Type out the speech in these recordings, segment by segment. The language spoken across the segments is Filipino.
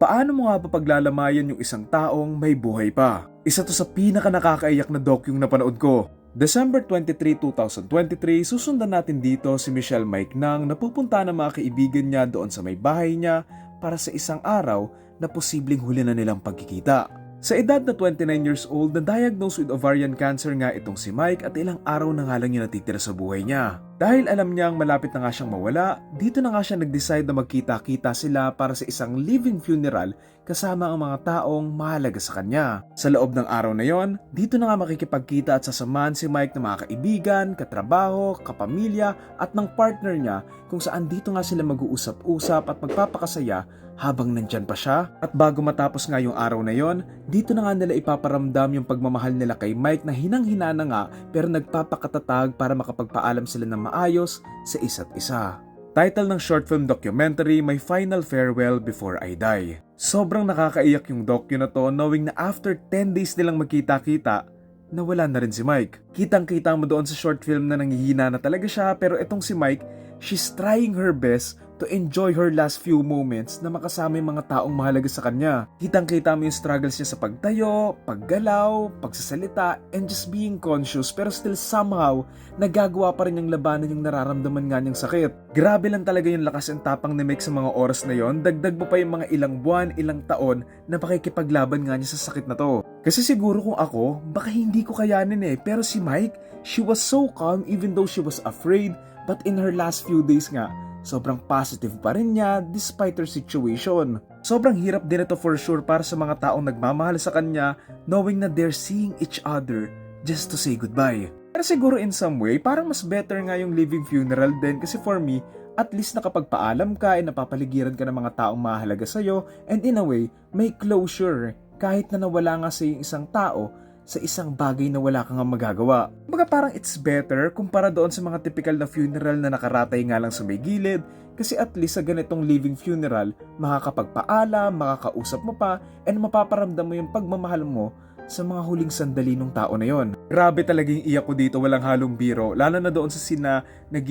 Paano mo nga ba paglalamayan yung isang taong may buhay pa? Isa to sa pinaka nakakaiyak na doc yung napanood ko. December 23, 2023, susundan natin dito si Michelle Mike Nang na pupunta ng mga kaibigan niya doon sa may bahay niya para sa isang araw na posibleng huli na nilang pagkikita. Sa edad na 29 years old, na-diagnose with ovarian cancer nga itong si Mike at ilang araw na nga lang yung natitira sa buhay niya. Dahil alam niyang malapit na nga siyang mawala, dito na nga siya nag-decide na magkita-kita sila para sa isang living funeral kasama ang mga taong mahalaga sa kanya. Sa loob ng araw na yon, dito na nga makikipagkita at sasamahan si Mike ng mga kaibigan, katrabaho, kapamilya at ng partner niya kung saan dito nga sila mag-uusap-usap at magpapakasaya habang nandyan pa siya. At bago matapos nga yung araw na yon, dito na nga nila ipaparamdam yung pagmamahal nila kay Mike na hinang-hina na nga pero nagpapakatatag para makapagpaalam sila ng maayos sa isa't isa. Title ng short film documentary, My Final Farewell Before I Die. Sobrang nakakaiyak yung docu na to knowing na after 10 days nilang magkita-kita, nawala na rin si Mike. Kitang-kita mo doon sa short film na nanghihina na talaga siya pero itong si Mike, she's trying her best to enjoy her last few moments na makasama yung mga taong mahalaga sa kanya. Kitang-kita mo yung struggles niya sa pagtayo, paggalaw, pagsasalita, and just being conscious pero still somehow, nagagawa pa rin yung labanan yung nararamdaman nga niyang sakit. Grabe lang talaga yung lakas and tapang ni Mike sa mga oras na yon. Dagdag mo pa yung mga ilang buwan, ilang taon na pakikipaglaban nga niya sa sakit na to. Kasi siguro kung ako, baka hindi ko kayanin eh. Pero si Mike, she was so calm even though she was afraid. But in her last few days nga, sobrang positive pa rin niya despite her situation. Sobrang hirap din ito for sure para sa mga taong nagmamahal sa kanya knowing na they're seeing each other just to say goodbye. Pero siguro in some way, parang mas better nga yung living funeral din kasi for me, at least nakapagpaalam ka and napapaligiran ka ng mga taong mahalaga sa'yo and in a way, may closure kahit na nawala nga sa isang tao sa isang bagay na wala kang magagawa. Baga parang it's better kumpara doon sa mga typical na funeral na nakaratay nga lang sa may gilid kasi at least sa ganitong living funeral, makakapagpaalam, makakausap mo pa, and mapaparamdam mo yung pagmamahal mo sa mga huling sandali ng tao na yon. Grabe talaga yung iyak ko dito, walang halong biro. Lalo na doon sa sina nag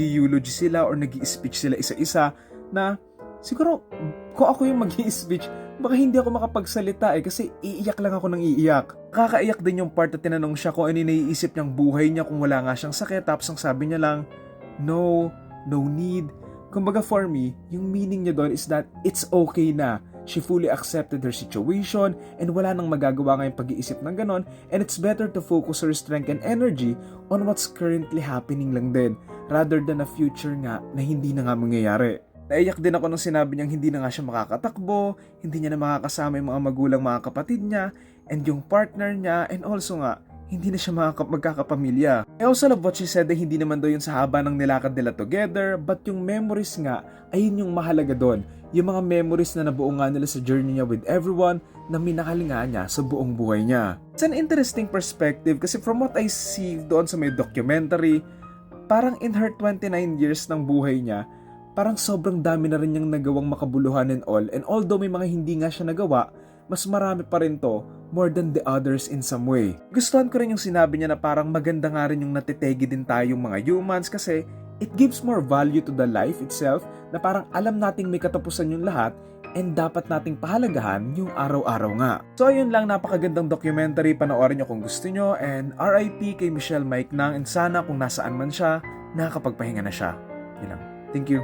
sila or nag speech sila isa-isa na siguro kung ako yung mag speech baka hindi ako makapagsalita eh kasi iiyak lang ako ng iiyak. Kakaiyak din yung part na tinanong siya kung ano naiisip niyang buhay niya kung wala nga siyang sakit tapos ang sabi niya lang, no, no need. Kumbaga for me, yung meaning niya doon is that it's okay na. She fully accepted her situation and wala nang magagawa ngayong pag-iisip ng ganon and it's better to focus her strength and energy on what's currently happening lang din rather than a future nga na hindi na nga mangyayari. Naiyak din ako nung sinabi niyang hindi na nga siya makakatakbo, hindi niya na makakasama yung mga magulang mga kapatid niya, and yung partner niya, and also nga, hindi na siya makaka- magkakapamilya. I also love what she said na hindi naman daw yun sa haba ng nilakad nila together, but yung memories nga, ayun yung mahalaga doon. Yung mga memories na nabuo nga nila sa journey niya with everyone na minahal nga niya sa buong buhay niya. It's an interesting perspective kasi from what I see doon sa may documentary, parang in her 29 years ng buhay niya, parang sobrang dami na rin niyang nagawang makabuluhan and all. And although may mga hindi nga siya nagawa, mas marami pa rin to more than the others in some way. Gustuhan ko rin yung sinabi niya na parang maganda nga rin yung natitegi din tayong mga humans kasi it gives more value to the life itself na parang alam nating may katapusan yung lahat and dapat nating pahalagahan yung araw-araw nga. So ayun lang, napakagandang documentary, panoorin nyo kung gusto nyo and RIP kay Michelle Mike Nang and sana kung nasaan man siya, nakakapagpahinga na siya. Yun lang. Thank you.